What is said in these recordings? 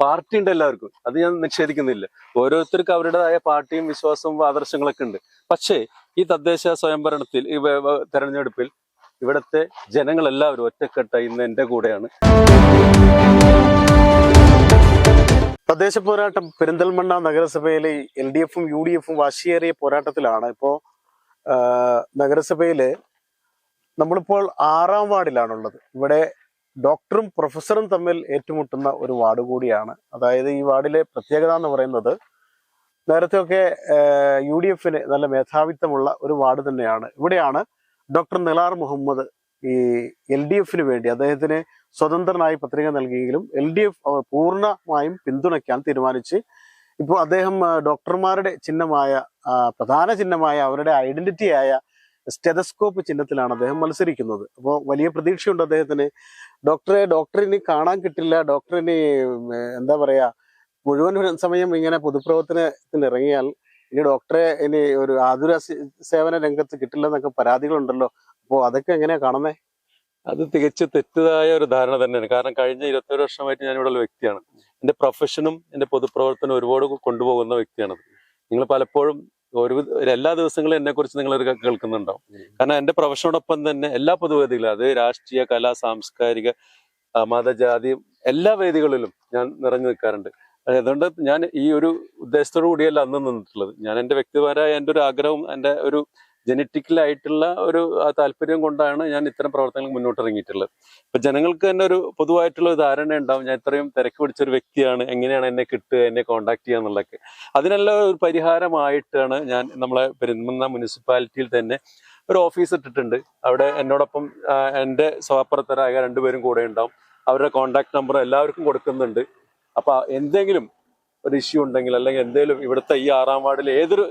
Party ഉണ്ട് എല്ലാവർക്കും. അത് ഞാൻ നിഷേധിക്കുന്നില്ല. ഓരോരുത്തർക്ക് അവരുടേതായ പാർട്ടിയും വിശ്വാസവും ആദർശങ്ങളൊക്കെ ഉണ്ട്. പക്ഷേ ഈ തദ്ദേശ സ്വയംഭരണത്തിൽ ഈ തെരഞ്ഞെടുപ്പിൽ ഇവിടുത്തെ ജനങ്ങൾ എല്ലാവരും ഒറ്റക്കെട്ടായി ഇന്ന് എന്റെ കൂടെയാണ്. തദ്ദേശ പോരാട്ടം പെരിന്തൽമണ്ണ നഗരസഭയിലെ എൽ ഡി എഫും യു ഡി എഫും വാശിയേറിയ പോരാട്ടത്തിലാണ്. ഇപ്പോ നഗരസഭയിലെ നഗരസഭയിൽ നമ്മളിപ്പോൾ ആറാം വാർഡിലാണുള്ളത്. ഇവിടെ ഡോക്ടറും പ്രൊഫസറും തമ്മിൽ ഏറ്റുമുട്ടുന്ന ഒരു വാർഡ് കൂടിയാണ്. അതായത് ഈ വാർഡിലെ പ്രത്യേകത എന്ന് പറയുന്നത് നേരത്തെയൊക്കെ യു ഡി എഫിന് നല്ല മേധാവിത്വമുള്ള ഒരു വാർഡ് തന്നെയാണ്. ഇവിടെയാണ് ഡോക്ടർ നിലാർ മുഹമ്മദ് ഈ എൽ ഡി എഫിന് വേണ്ടി അദ്ദേഹത്തിന് സ്വതന്ത്രനായി പത്രിക നൽകിയെങ്കിലും എൽ ഡി എഫ് പൂർണമായും പിന്തുണയ്ക്കാൻ തീരുമാനിച്ച് ഇപ്പോൾ അദ്ദേഹം ഡോക്ടർമാരുടെ ചിഹ്നമായ പ്രധാന ചിഹ്നമായ അവരുടെ ഐഡന്റിറ്റിയായ സ്റ്റെതസ്കോപ്പ് ചിഹ്നത്തിലാണ് അദ്ദേഹം മത്സരിക്കുന്നത്. അപ്പോൾ വലിയ പ്രതീക്ഷയുണ്ട് അദ്ദേഹത്തിന്. ഡോക്ടറെ ഡോക്ടറിന് കാണാൻ കിട്ടില്ല. ഡോക്ടറിന് എന്താ പറയുക മുഴുവൻ സമയം ഇങ്ങനെ പൊതുപ്രവർത്തനത്തിന് ഇറങ്ങിയാൽ ഇനി ഡോക്ടറെ ഇനി ഒരു ആതുര സേവന രംഗത്ത് കിട്ടില്ല എന്നൊക്കെ പരാതികളുണ്ടല്ലോ. അപ്പോൾ അതൊക്കെ എങ്ങനെയാ കാണുന്നേ? അത് തികച്ച് തെറ്റായ ഒരു ധാരണ തന്നെയാണ്. കാരണം കഴിഞ്ഞ ഇരുപത്തേഴ് വർഷമായിട്ട് ഉള്ള വ്യക്തിയാണ്. എന്റെ പ്രൊഫഷനും എന്റെ പൊതുപ്രവർത്തനം ഒരുപാട് കൊണ്ടുപോകുന്ന വ്യക്തിയാണത്. നിങ്ങൾ പലപ്പോഴും ഒരു എല്ലാ ദിവസങ്ങളും എന്നെ കുറിച്ച് നിങ്ങൾ ഒരു കേൾക്കുന്നുണ്ടാവും. കാരണം എന്റെ പ്രൊഫഷനോടൊപ്പം തന്നെ എല്ലാ പൊതുവേദികളും അത് രാഷ്ട്രീയ കലാ സാംസ്കാരിക മതജാതി എല്ലാ വേദികളിലും ഞാൻ നിറഞ്ഞു നിൽക്കാറുണ്ട്. അതുകൊണ്ട് ഞാൻ ഈ ഒരു ഉദ്ദേശത്തോടു കൂടിയല്ല അന്ന് നിന്നിട്ടുള്ളത്. ഞാൻ എന്റെ വ്യക്തിപരമായ എന്റെ ഒരു ആഗ്രഹവും എന്റെ ഒരു ജനറ്റിക്കലായിട്ടുള്ള ഒരു താല്പര്യം കൊണ്ടാണ് ഞാൻ ഇത്തരം പ്രവർത്തനങ്ങൾ മുന്നോട്ട് ഇറങ്ങിയിട്ടുള്ളത്. ജനങ്ങൾക്ക് തന്നെ ഒരു പൊതുവായിട്ടുള്ള ധാരണ ഉണ്ടാവും ഞാൻ ഇത്രയും തിരക്ക് പിടിച്ചൊരു വ്യക്തിയാണ് എങ്ങനെയാണ് എന്നെ കിട്ടുക എന്നെ കോണ്ടാക്ട് ചെയ്യുക എന്നുള്ളതൊക്കെ. അതിനെല്ലാം ഒരു പരിഹാരമായിട്ടാണ് ഞാൻ നമ്മളെ പെരുന്തൽമണ്ണ മുനിസിപ്പാലിറ്റിയിൽ തന്നെ ഒരു ഓഫീസ് ഇട്ടിട്ടുണ്ട്. അവിടെ എന്നോടൊപ്പം എന്റെ സഹപ്രവർത്തകരായ രണ്ടുപേരും കൂടെ ഉണ്ടാവും. അവരുടെ കോണ്ടാക്ട് നമ്പർ എല്ലാവർക്കും കൊടുക്കുന്നുണ്ട്. അപ്പൊ എന്തെങ്കിലും ഒരു ഇഷ്യൂ ഉണ്ടെങ്കിൽ അല്ലെങ്കിൽ എന്തെങ്കിലും ഇവിടുത്തെ ഈ ആറാം വാർഡിൽ ഏതൊരു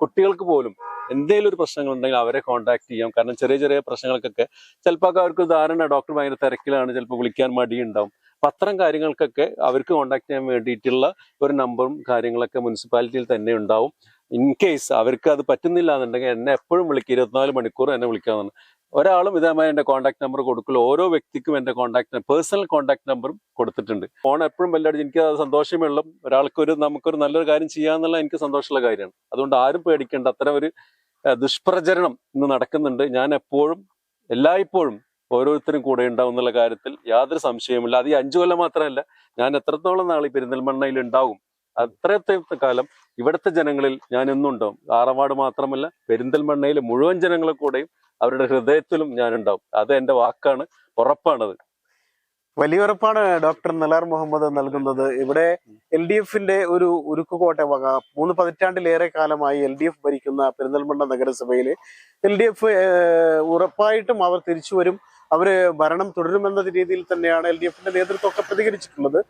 കുട്ടികൾക്ക് പോലും എന്തെങ്കിലും ഒരു പ്രശ്നങ്ങൾ ഉണ്ടെങ്കിൽ അവരെ കോൺടാക്ട് ചെയ്യാം. കാരണം ചെറിയ ചെറിയ പ്രശ്നങ്ങൾക്കൊക്കെ ചിലപ്പോൾ അവർക്ക് ധാരണ ഡോക്ടർ ഭയങ്കര തിരക്കിലാണ്. ചിലപ്പോൾ വിളിക്കാൻ മടിയുണ്ടാവും. പത്രം കാര്യങ്ങൾക്കൊക്കെ അവർക്ക് കോൺടാക്ട് ചെയ്യാൻ വേണ്ടിയിട്ടുള്ള ഒരു നമ്പറും കാര്യങ്ങളൊക്കെ മുനിസിപ്പാലിറ്റിയിൽ തന്നെ ഉണ്ടാവും. ഇൻ കേസ് അവർക്ക് അത് പറ്റുന്നില്ല എന്നുണ്ടെങ്കിൽ എന്നെ എപ്പോഴും വിളിക്കുക ഇരുപത്തിനാല് മണിക്കൂർ എന്നെ വിളിക്കാവുന്നതാണ് ഒരാളും ഇതേമാതിരി എന്റെ കോൺടാക്ട് നമ്പർ കൊടുക്കില്ല. ഓരോ വ്യക്തിക്കും എന്റെ കോൺടാക്ട് പേഴ്സണൽ കോൺടാക്ട് നമ്പറും കൊടുത്തിട്ടുണ്ട്. ഫോൺ എപ്പോഴും ബെല്ലടിച്ച് എനിക്ക് സന്തോഷമേ ഉള്ളൂ. ഒരാൾക്കൊരു നമുക്കൊരു നല്ലൊരു കാര്യം ചെയ്യാന്നുള്ള എനിക്ക് സന്തോഷമുള്ള കാര്യമാണ്. അതുകൊണ്ട് ആരും പേടിക്കേണ്ട. അത്തരം ഒരു ദുഷ്പ്രചരണം ഇന്ന് നടക്കുന്നുണ്ട്. ഞാൻ എപ്പോഴും എല്ലായ്പ്പോഴും ഓരോരുത്തരും കൂടെ ഉണ്ടാവും എന്നുള്ള കാര്യത്തിൽ യാതൊരു സംശയവുമില്ല. അത് ഈ അഞ്ചു കൊല്ലം മാത്രമല്ല ഞാൻ എത്രത്തോളം നാൾ ഈ പെരിന്തൽമണ്ണയിൽ ഉണ്ടാവും? അത്രത്തെ കാലം ഇവിടുത്തെ ജനങ്ങളിൽ ഞാൻ എന്നുണ്ടാവും ആറവാട് മാത്രമല്ല പെരിന്തൽമണ്ണയിലെ മുഴുവൻ ജനങ്ങളെ കൂടെയും അവരുടെ ഹൃദയത്തിലും ഞാൻ ഉണ്ടാവും അത് എന്റെ വാക്കാണ് ഉറപ്പാണത്. വലിയ ഉറപ്പാണ് ഡോക്ടർ നലാർ മുഹമ്മദ് നൽകുന്നത്. ഇവിടെ എൽ ഡി എഫിന്റെ ഒരു ഉരുക്കുകോട്ട വക മൂന്ന് പതിറ്റാണ്ടിലേറെ കാലമായി എൽ ഡി എഫ് ഭരിക്കുന്ന പെരിന്തൽമണ്ണ നഗരസഭയിൽ എൽ ഡി എഫ് ഉറപ്പായിട്ടും അവർ തിരിച്ചു വരും അവർ ഭരണം തുടരുമെന്ന രീതിയിൽ തന്നെയാണ് എൽ ഡി എഫിന്റെ നേതൃത്വമൊക്കെ പ്രതികരിച്ചിട്ടുള്ളത്.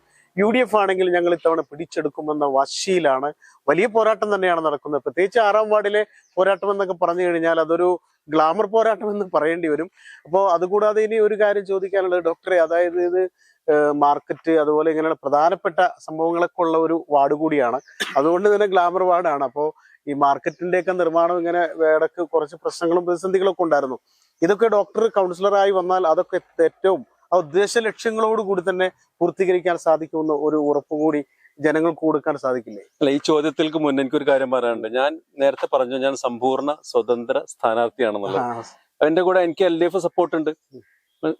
യു ഡി എഫ് ആണെങ്കിൽ ഞങ്ങൾ ഇത്തവണ പിടിച്ചെടുക്കുമെന്ന വശിയിലാണ് വലിയ പോരാട്ടം തന്നെയാണ് നടക്കുന്നത്. പ്രത്യേകിച്ച് ആറാം വാർഡിലെ പോരാട്ടം എന്നൊക്കെ പറഞ്ഞു കഴിഞ്ഞാൽ അതൊരു ഗ്ലാമർ പോരാട്ടം എന്ന് പറയേണ്ടി വരും. അപ്പോൾ അതുകൂടാതെ ഇനി ഒരു കാര്യം ചോദിക്കാനുള്ളത് ഡോക്ടറെ അതായത് ഇത് മാർക്കറ്റ് അതുപോലെ ഇങ്ങനെയുള്ള പ്രധാനപ്പെട്ട സംഭവങ്ങളൊക്കെ ഉള്ള ഒരു വാർഡ് കൂടിയാണ്. അതുകൊണ്ട് തന്നെ ഗ്ലാമർ വാർഡാണ്. അപ്പോൾ ഈ മാർക്കറ്റിന്റെയൊക്കെ നിർമ്മാണം ഇങ്ങനെ ഇടയ്ക്ക് കുറച്ച് പ്രശ്നങ്ങളും പ്രതിസന്ധികളൊക്കെ ഉണ്ടായിരുന്നു. ഇതൊക്കെ ഡോക്ടർ കൗൺസിലറായി വന്നാൽ അതൊക്കെ ഏറ്റവും ആ ഉദ്ദേശ ലക്ഷ്യങ്ങളോട് കൂടി തന്നെ പൂർത്തീകരിക്കാൻ സാധിക്കുമെന്ന ഒരു ഉറപ്പ് കൂടി ജനങ്ങൾക്ക് കൊടുക്കാൻ സാധിക്കില്ലേ? അല്ല ഈ ചോദ്യത്തിൽക്ക് മുന്നേ എനിക്കൊരു കാര്യം പറയാനുണ്ട്. ഞാൻ നേരത്തെ പറഞ്ഞു ഞാൻ സമ്പൂർണ സ്വതന്ത്ര സ്ഥാനാർത്ഥിയാണെന്നുള്ളത്. എന്റെ കൂടെ എനിക്ക് എൽ ഡി എഫ് സപ്പോർട്ട് ഉണ്ട്. മ-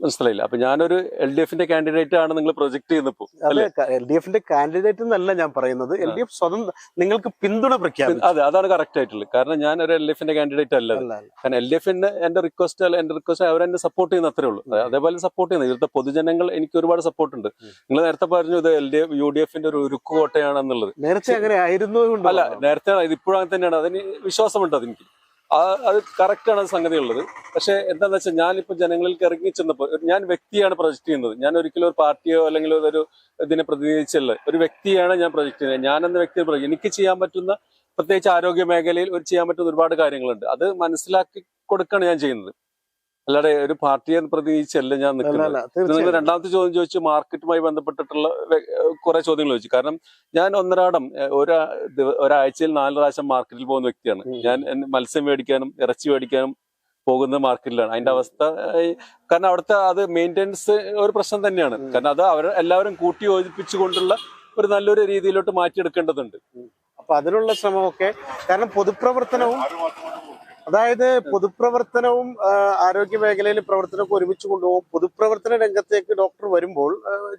മനസ്സിലായില്ല. അപ്പൊ ഞാനൊരു എൽ ഡി എഫിന്റെ കാൻഡിഡേറ്റ് ആണ് നിങ്ങൾ പ്രൊജക്ട് ചെയ്യുന്നപ്പോ. അത് എൽ ഡി എഫിന്റെ കാൻഡിഡേറ്റ് എന്നല്ല ഞാൻ പറയുന്നത്. എൽ ഡി എഫ് സ്വതന്ത്ര നിങ്ങൾക്ക് പിന്തുണ പ്രഖ്യാപിച്ചു. അതെ അതാണ് കറക്റ്റ് ആയിട്ടുള്ളത്. കാരണം ഞാൻ ഒരു എൽ എഫിന്റെ കാൻഡിഡേറ്റ് അല്ല. കാരണം എൽ ഡി എഫിന്റെ എന്റെ റിക്വസ്റ്റ് അല്ല എന്റെ റിക്വസ്റ്റ് അവരെന്നെ സപ്പോർട്ട് ചെയ്യുന്ന അത്രേ ഉള്ളൂ. അതേപോലെ സപ്പോർട്ട് ചെയ്യുന്നത്. ഇവിടുത്തെ പൊതുജനങ്ങൾ എനിക്ക് ഒരുപാട് സപ്പോർട്ട് ഉണ്ട്. നിങ്ങൾ നേരത്തെ പറഞ്ഞു ഇത് L D F U D എഫിന്റെ ഒരു ഉരുക്കുകോട്ടയാണെന്നുള്ളത് നേരത്തെ അങ്ങനെ ആയിരുന്നു അല്ല നേരത്തെ ഇത് ഇപ്പോഴും അങ്ങനെ തന്നെയാണ്. അതിന് വിശ്വാസമുണ്ട് അതെനിക്ക്. അത് കറക്റ്റ് ആണ് സംഗതി ഉള്ളത് പക്ഷെ എന്താണെന്ന് വെച്ചാൽ ഞാനിപ്പോൾ ജനങ്ങളിൽ ഇറങ്ങി ചെന്നപ്പോൾ ഞാൻ വ്യക്തിയാണ് പ്രൊജക്ട് ചെയ്യുന്നത്. ഞാൻ ഒരിക്കലും ഒരു പാർട്ടിയോ അല്ലെങ്കിൽ ഒരു ഇതിനെ പ്രതിനിധിച്ചല്ല ഒരു വ്യക്തിയാണ് ഞാൻ പ്രൊജക്ട് ചെയ്യുന്നത്. ഞാൻ എന്ന വ്യക്തി എനിക്ക് ചെയ്യാൻ പറ്റുന്ന പ്രത്യേകിച്ച് ആരോഗ്യ മേഖലയിൽ ഒരു ചെയ്യാൻ പറ്റുന്ന ഒരുപാട് കാര്യങ്ങളുണ്ട്. അത് മനസ്സിലാക്കി കൊടുക്കുകയാണ് ഞാൻ ചെയ്യുന്നത്. അല്ലാതെ ഒരു പാർട്ടിയെ പ്രതിനിധിച്ചല്ല ഞാൻ നിൽക്കുന്നത്? നിങ്ങൾ രണ്ടാമത്തെ ചോദ്യം ചോദിച്ചു മാർക്കറ്റുമായി ബന്ധപ്പെട്ടിട്ടുള്ള കുറെ ചോദ്യങ്ങൾ ചോദിച്ചു. കാരണം ഞാൻ ഒന്നരാടം ഒരാ ഒരാഴ്ചയിൽ നാല് പ്രാവശ്യം മാർക്കറ്റിൽ പോകുന്ന വ്യക്തിയാണ്. ഞാൻ മത്സ്യം മേടിക്കാനും ഇറച്ചി മേടിക്കാനും പോകുന്ന മാർക്കറ്റിലാണ്. അതിന്റെ അവസ്ഥ കാരണം അവിടുത്തെ അത് മെയിന്റെനൻസ് ഒരു പ്രശ്നം തന്നെയാണ്. കാരണം അത് അവർ എല്ലാവരും കൂട്ടി യോജിപ്പിച്ചുകൊണ്ടുള്ള ഒരു നല്ലൊരു രീതിയിലോട്ട് മാറ്റിയെടുക്കേണ്ടതുണ്ട്. അപ്പൊ അതിനുള്ള ശ്രമമൊക്കെ കാരണം പൊതുപ്രവർത്തനവും അതായത് പൊതുപ്രവർത്തനവും ആരോഗ്യ മേഖലയിലെ പ്രവർത്തനമൊക്കെ ഒരുമിച്ച് കൊണ്ടുപോകും. പൊതുപ്രവർത്തന രംഗത്തേക്ക് ഡോക്ടർ വരുമ്പോൾ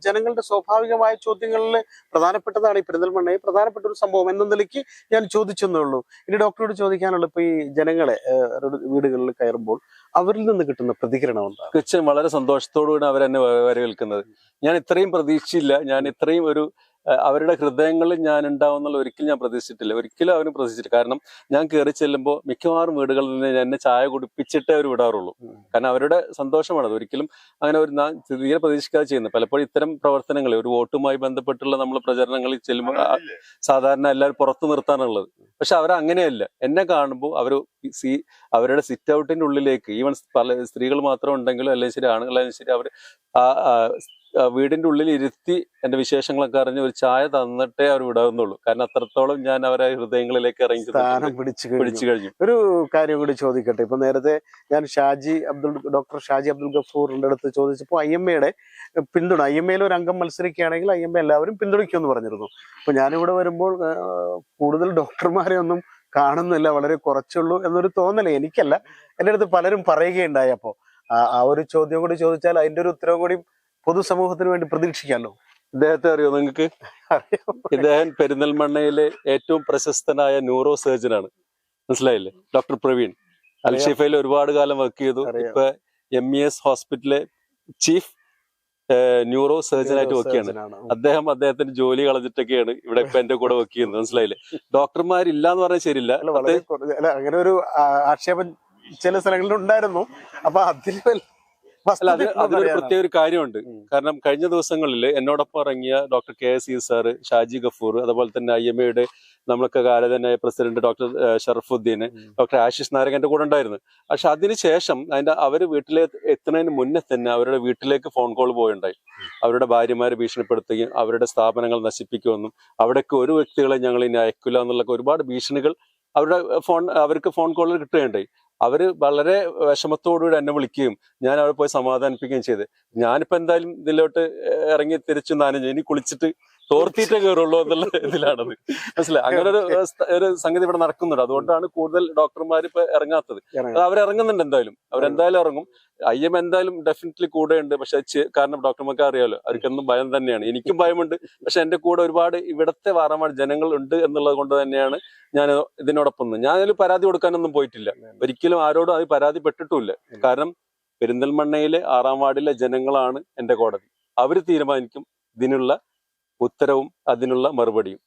ജനങ്ങളുടെ സ്വാഭാവികമായ ചോദ്യങ്ങളിൽ പ്രധാനപ്പെട്ടതാണ് ഈ പെരിന്തൽമണ്ണയിൽ പ്രധാനപ്പെട്ട ഒരു സംഭവം എന്ന നിലയ്ക്ക് ഞാൻ ചോദിച്ചെന്നേ ഉള്ളൂ. ഇനി ഡോക്ടറോട് ചോദിക്കാനുള്ള ഇപ്പൊ ഈ ജനങ്ങളെ വീടുകളിൽ കയറുമ്പോൾ അവരിൽ നിന്ന് കിട്ടുന്ന പ്രതികരണം എന്താ തീർച്ചയായും വളരെ സന്തോഷത്തോടുകൂടി അവരെന്നെ വരവേൽക്കുന്നത്. ഞാൻ ഇത്രയും പ്രതീക്ഷിച്ചില്ല. ഞാൻ ഇത്രയും ഒരു അവരുടെ ഹൃദയങ്ങളിൽ ഞാൻ ഉണ്ടാവുന്നുള്ള ഒരിക്കലും ഞാൻ പ്രതീക്ഷിച്ചിട്ടില്ല. ഒരിക്കലും അവരും പ്രതീക്ഷിച്ചില്ല കാരണം ഞാൻ കയറി ചെല്ലുമ്പോൾ മിക്കവാറും വീടുകളിൽ നിന്ന് എന്നെ ചായ കുടിപ്പിച്ചിട്ടേ അവർ വിടാറുള്ളൂ. കാരണം അവരുടെ സന്തോഷമാണ്. അത് ഒരിക്കലും അങ്ങനെ ഒരു ഞാൻ തീരെ പ്രതീക്ഷിക്കാതെ ചെയ്യുന്നത്. പലപ്പോഴും ഇത്തരം പ്രവർത്തനങ്ങൾ ഒരു വോട്ടുമായി ബന്ധപ്പെട്ടുള്ള നമ്മൾ പ്രചരണങ്ങളിൽ ചെല്ലുമ്പോൾ സാധാരണ എല്ലാവരും പുറത്തു നിർത്താനുള്ളത്. പക്ഷെ അവരങ്ങനെയല്ല എന്നെ കാണുമ്പോൾ അവർ സി അവരുടെ സിറ്റ് ഔട്ടിന്റെ ഉള്ളിലേക്ക് ഈവൻ പല സ്ത്രീകൾ മാത്രം ഉണ്ടെങ്കിലും അല്ലെങ്കിൽ ശരി ആണുങ്ങളായാലും ശരി അവർ വീടിന്റെ ഉള്ളിൽ ഇരുത്തി എന്റെ വിശേഷങ്ങളൊക്കെ അറിഞ്ഞ് ഒരു ചായ തന്നിട്ടേ അവർ വിടാവുന്നുള്ളൂ. കാരണം അത്രത്തോളം ഞാൻ അവരെ ഹൃദയങ്ങളിലേക്ക് ഇറങ്ങി സ്ഥാനം. പിടിച്ചു പിടിച്ചു കഴിഞ്ഞു. ഒരു കാര്യം കൂടി ചോദിക്കട്ടെ? ഇപ്പൊ നേരത്തെ ഞാൻ ഷാജി അബ്ദുൾ ഡോക്ടർ ഷാജി അബ്ദുൾ ഗഫൂറിന്റെ അടുത്ത് ചോദിച്ചപ്പോൾ ഐ എം എയുടെ പിന്തുണ ഐ എം എയിൽ ഒരു അംഗം മത്സരിക്കുകയാണെങ്കിൽ ഐ എം എ എല്ലാവരും പിന്തുണയ്ക്കുമെന്ന് പറഞ്ഞിരുന്നു. അപ്പൊ ഞാനിവിടെ വരുമ്പോൾ കൂടുതൽ ഡോക്ടർമാരെ ഒന്നും കാണുന്നില്ല വളരെ കുറച്ചുള്ളൂ എന്നൊരു തോന്നലേ എനിക്കല്ല. എന്റെ അടുത്ത് പലരും പറയുകയുണ്ടായി. അപ്പോൾ ആ- ആ ഒരു ചോദ്യം കൂടി ചോദിച്ചാൽ അതിന്റെ ഒരു ഉത്തരവും കൂടി പൊതുസമൂഹത്തിന് വേണ്ടി പ്രതീക്ഷിക്കാമല്ലോ ഇദ്ദേഹത്തെ അറിയോ നിങ്ങൾക്ക്? ഇദ്ദേഹം പെരിന്തൽമണ്ണയിലെ ഏറ്റവും പ്രശസ്തനായ ന്യൂറോ സർജനാണ് മനസ്സിലായില്ലേ? ഡോക്ടർ പ്രവീൺ. അൽഷിഫയിൽ ഒരുപാട് കാലം വർക്ക് ചെയ്തു. ഇപ്പൊ എം ഇ എസ് ഹോസ്പിറ്റലിലെ ചീഫ് ന്യൂറോ സർജൻ ആയിട്ട് വർക്ക് ചെയ്യാണ്. അദ്ദേഹം അദ്ദേഹത്തിന് ജോലി കളഞ്ഞിട്ടൊക്കെയാണ് ഇവിടെ ഇപ്പൊ എന്റെ കൂടെ വർക്ക് ചെയ്യുന്നത്. മനസ്സിലായില്ലേ? ഡോക്ടർമാരില്ല എന്ന് പറഞ്ഞാൽ ശരിയില്ല അങ്ങനെ ഒരു ആക്ഷേപം ചില സ്ഥലങ്ങളിൽ ഉണ്ടായിരുന്നു അപ്പൊ അതിൽ അല്ല അത് വസ്തുത പ്രത്യേക ഒരു കാര്യമുണ്ട്. കാരണം കഴിഞ്ഞ ദിവസങ്ങളിൽ എന്നോടൊപ്പം ഇറങ്ങിയ doctor K S E sir Shaji Gafoor അതുപോലെ തന്നെ ഐ എം എയുടെ നമ്മളൊക്കെ കാലതനായ president doctor Sharafuddin doctor Ashish Narak എന്റെ കൂടെ ഉണ്ടായിരുന്നു. പക്ഷെ അതിനുശേഷം അതിന്റെ അവർ വീട്ടിലെ എത്തുന്നതിന് മുന്നേ തന്നെ അവരുടെ വീട്ടിലേക്ക് ഫോൺ കോൾ പോയുണ്ടായി. അവരുടെ ഭാര്യമാരെ ഭീഷണിപ്പെടുത്തുകയും അവരുടെ സ്ഥാപനങ്ങൾ നശിപ്പിക്കുമെന്നും അവിടേക്ക് ഒരു വ്യക്തികളെ ഞങ്ങൾ ഇനി അയക്കില്ല എന്നുള്ള ഒരുപാട് ഭീഷണികൾ അവരുടെ ഫോൺ അവർക്ക് ഫോൺ കോളിൽ കിട്ടുകയുണ്ടായി. അവർ വളരെ വിഷമത്തോടുകൂടി എന്നെ വിളിക്കുകയും ഞാൻ അവിടെ പോയി സമാധാനിപ്പിക്കുകയും ചെയ്ത്. ഞാനിപ്പോ എന്തായാലും ഇതിലോട്ട് ഇറങ്ങി തിരിച്ചു നനഞ്ഞു ഇനി കുളിച്ചിട്ട് തോർത്തിട്ടേ കയറുള്ളൂ എന്നുള്ള ഇതിലാണത്. മനസ്സിലായി? അങ്ങനെ ഒരു ഒരു സംഗതി ഇവിടെ നടക്കുന്നുണ്ട്. അതുകൊണ്ടാണ് കൂടുതൽ ഡോക്ടർമാർ ഇപ്പൊ ഇറങ്ങാത്തത്. അവരിറങ്ങുന്നുണ്ട് എന്തായാലും. അവരെന്തായാലും ഇറങ്ങും. ഐ എം എന്തായാലും ഡെഫിനറ്റ്ലി കൂടെ ഉണ്ട് പക്ഷെ കാരണം ഡോക്ടർമാർക്ക് അറിയാലോ അവർക്കെന്നും ഭയം തന്നെയാണ്. എനിക്കും ഭയമുണ്ട്. പക്ഷെ എന്റെ കൂടെ ഒരുപാട് ഇവിടത്തെ വാറമാണ് ജനങ്ങൾ ഉണ്ട് എന്നുള്ളത് കൊണ്ട് തന്നെയാണ് ഞാൻ ഇതിനോടൊപ്പം ഞാൻ അതിൽ പരാതി കൊടുക്കാനൊന്നും പോയിട്ടില്ല. ഒരിക്കലും ആരോടും അത് പരാതിപ്പെട്ടിട്ടുമില്ല. കാരണം പെരിന്തൽമണ്ണയിലെ ആറാം വാർഡിലെ ജനങ്ങളാണ് എന്റെ കോടതി. അവർ തീരുമാനിക്കും ഇതിനുള്ള ഉത്തരവും അതിനുള്ള മറുപടിയും.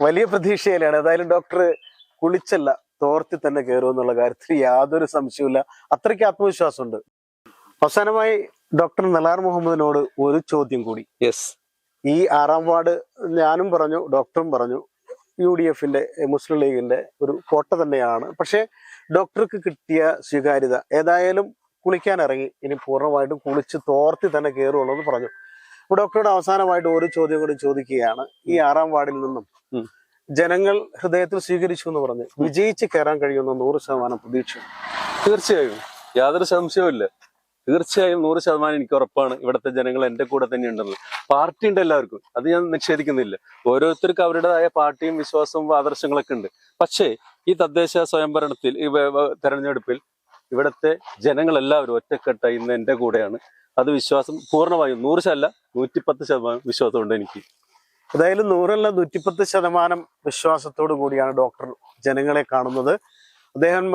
വലിയ പ്രതീക്ഷയിലാണ്. ഏതായാലും ഡോക്ടർ കുളിച്ചല്ല തോർത്തി തന്നെ കയറും എന്നുള്ള കാര്യത്തിൽ യാതൊരു സംശയവുമില്ല. അത്രയ്ക്ക് ആത്മവിശ്വാസമുണ്ട്. അവസാനമായി ഡോക്ടർ നലാർ മുഹമ്മദിനോട് ഒരു ചോദ്യം കൂടി. യെസ് ഈ ആറാം വാർഡ് ഞാനും പറഞ്ഞു ഡോക്ടറും പറഞ്ഞു യു ഡി എഫിന്റെ മുസ്ലിം ലീഗിന്റെ ഒരു കോട്ട തന്നെയാണ്. പക്ഷേ ഡോക്ടർക്ക് കിട്ടിയ സ്വീകാര്യത ഏതായാലും കുളിക്കാൻ ഇറങ്ങി ഇനി പൂർണമായിട്ടും കുളിച്ച് തോർത്തി തന്നെ കയറുള്ളൂ എന്ന് പറഞ്ഞു. ഡോക്ടറോട് അവസാനമായിട്ട് ഒരു ചോദ്യം കൂടി ചോദിക്കുകയാണ്. ഈ ആറാം വാർഡിൽ നിന്നും ജനങ്ങൾ ഹൃദയത്തിൽ സ്വീകരിച്ചു എന്ന് പറഞ്ഞ് വിജയിച്ച് കയറാൻ കഴിയുന്ന നൂറ് ശതമാനം പ്രതീക്ഷ തീർച്ചയായും. യാതൊരു സംശയവുമില്ല. തീർച്ചയായും നൂറ് ശതമാനം എനിക്ക് ഉറപ്പാണ്. ഇവിടുത്തെ ജനങ്ങൾ എന്റെ കൂടെ തന്നെ ഉണ്ടെന്ന് പാർട്ടി ഉണ്ട് എല്ലാവർക്കും. അത് ഞാൻ നിഷേധിക്കുന്നില്ല. ഓരോരുത്തർക്കും അവരുടേതായ പാർട്ടിയും വിശ്വാസവും ആദർശങ്ങളൊക്കെ ഉണ്ട്. പക്ഷേ ഈ തദ്ദേശ സ്വയംഭരണത്തിൽ ഈ തെരഞ്ഞെടുപ്പിൽ ഇവിടുത്തെ ജനങ്ങളെല്ലാവരും ഒറ്റക്കെട്ടായി ഇന്ന് എന്റെ കൂടെയാണ്. അത് വിശ്വാസം പൂർണമായും നൂറ് ശതമല്ല നൂറ്റിപ്പത്ത് ശതമാനം വിശ്വാസമുണ്ട് എനിക്ക്. ഏതായാലും നൂറല്ല നൂറ്റിപ്പത്ത് ശതമാനം വിശ്വാസത്തോടു കൂടിയാണ് ഡോക്ടർ ജനങ്ങളെ കാണുന്നത്. അദ്ദേഹം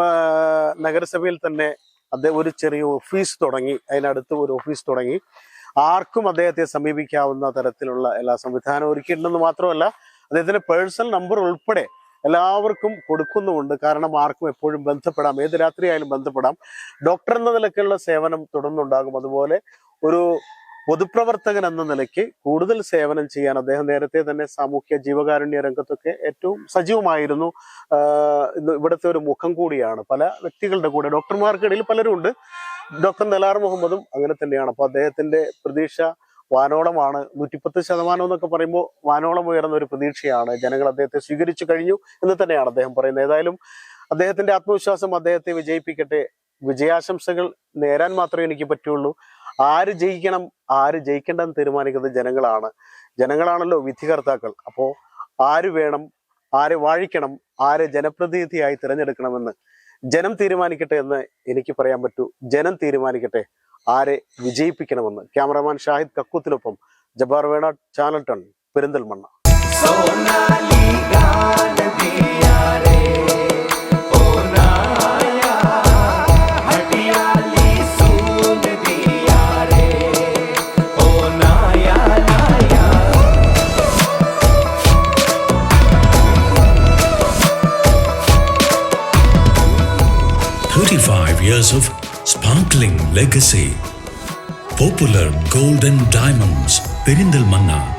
നഗരസഭയിൽ തന്നെ അദ്ദേഹം ഒരു ചെറിയ ഓഫീസ് തുടങ്ങി അതിനടുത്ത് ഒരു ഓഫീസ് തുടങ്ങി. ആർക്കും അദ്ദേഹത്തെ സമീപിക്കാവുന്ന തരത്തിലുള്ള എല്ലാ സംവിധാനവും ഒരുക്കിയിട്ടുണ്ടെന്ന് മാത്രമല്ല അദ്ദേഹത്തിന്റെ പേഴ്സണൽ നമ്പർ ഉൾപ്പെടെ എല്ലാവർക്കും കൊടുക്കുന്നുമുണ്ട്. കാരണം ആർക്കും എപ്പോഴും ബന്ധപ്പെടാം. ഏത് രാത്രിയായാലും ബന്ധപ്പെടാം. ഡോക്ടർ എന്ന നിലയ്ക്കുള്ള സേവനം തുടർന്നുണ്ടാകും. അതുപോലെ ഒരു പൊതുപ്രവർത്തകൻ എന്ന നിലയ്ക്ക് കൂടുതൽ സേവനം ചെയ്യാൻ അദ്ദേഹം നേരത്തെ തന്നെ സാമൂഹ്യ ജീവകാരുണ്യ രംഗത്തൊക്കെ ഏറ്റവും സജീവമായിരുന്നു. ഇവിടുത്തെ ഒരു മുഖം കൂടിയാണ്. പല വ്യക്തികളുടെ കൂടെ ഡോക്ടർമാർക്കിടയിൽ പലരും ഉണ്ട് ഡോക്ടർ നലാർ മുഹമ്മദും അങ്ങനെ തന്നെയാണ്. അപ്പൊ അദ്ദേഹത്തിന്റെ പ്രതീക്ഷ വാനോളമാണ്. നൂറ്റിപ്പത്ത് ശതമാനം എന്നൊക്കെ പറയുമ്പോൾ വാനോളം ഉയർന്ന ഒരു പ്രതീക്ഷയാണ്. ജനങ്ങൾ അദ്ദേഹത്തെ സ്വീകരിച്ചു കഴിഞ്ഞു എന്ന് തന്നെയാണ് അദ്ദേഹം പറയുന്നത്. ഏതായാലും അദ്ദേഹത്തിന്റെ ആത്മവിശ്വാസം അദ്ദേഹത്തെ വിജയിപ്പിക്കട്ടെ. വിജയാശംസകൾ നേരാൻ മാത്രമേ എനിക്ക് പറ്റുള്ളൂ. ആര് ജയിക്കണം ആര് ജയിക്കേണ്ടെന്ന് തീരുമാനിക്കുന്നത് ജനങ്ങളാണ്. ജനങ്ങളാണല്ലോ വിധികർത്താക്കൾ. അപ്പോൾ ആര് വേണം ആരെ വാഴിക്കണം ആരെ ജനപ്രതിനിധിയായി തിരഞ്ഞെടുക്കണമെന്ന് ജനം തീരുമാനിക്കട്ടെ എന്ന് എനിക്ക് പറയാൻ പറ്റൂ. ജനം തീരുമാനിക്കട്ടെ. ആരെ വിജയിപ്പിക്കണമെന്ന് ക്യാമറാമാൻ ഷാഹിദ് കക്കൂത്തിനൊപ്പം ജബാർ വേണ channel ton Perinthalmanna. Legacy. Popular Golden Diamonds, Perindalmanna.